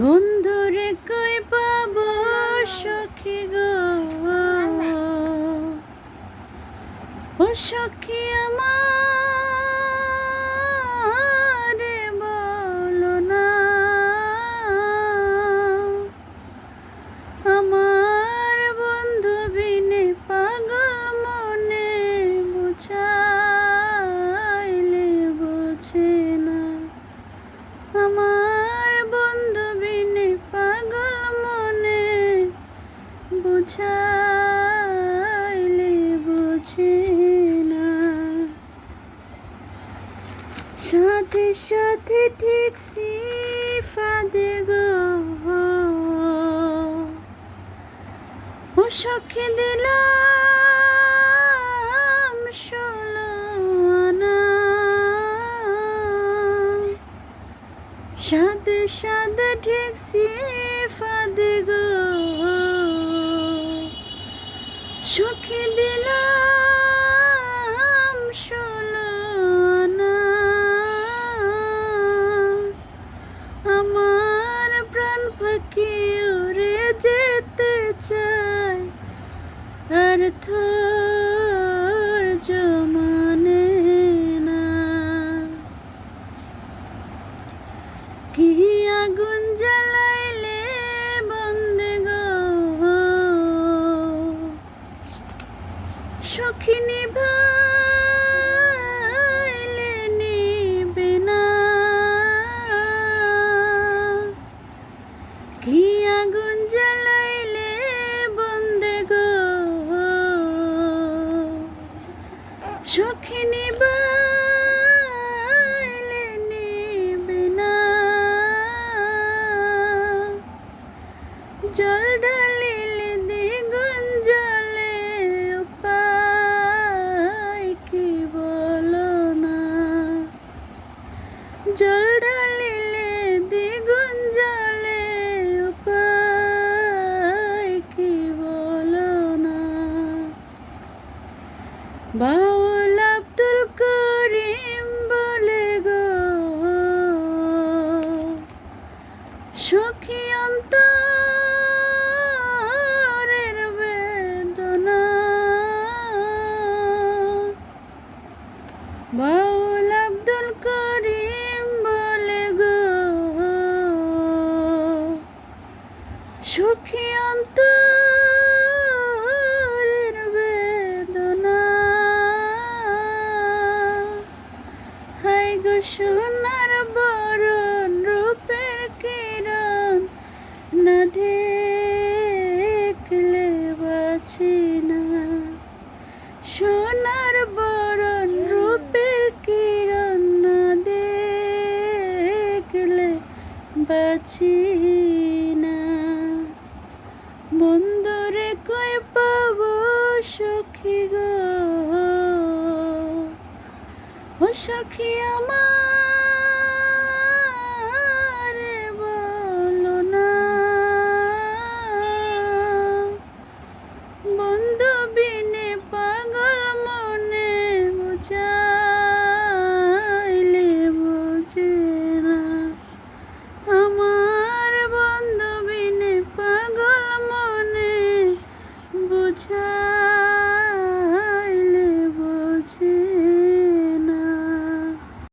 বন্ধুরে কই পাব সখী গো? ও সখী আমার সাথে সাথে ঠিক ফাদে গো। ও সখী দিলাম ষোলো আনা সাদে সাদে ঠিক ফাদে গো। সখী দিলাম আমার প্রাণ ফাঁকি উড়ে যেতে চায়। আর জমানে না। কি আগুন জ্বালাইলে বন্দে গো? সখিনী ভাইলে সখিনী বাইলে নিবে না। জল ঢালিলে দ্বিগুণ জলে উপায় কি বলো না? বাউল সখী অন্তরের বেদনা। বাউল আব্দুল করিম বলে গো সুখী অন্তরের বেদনা। হাই গো না সোনার বরণ রূপের কিরণ না দেখলে বাঁচি না। বন্ধুরে কই পাব সখী গো? ও সখী আমার মন্দ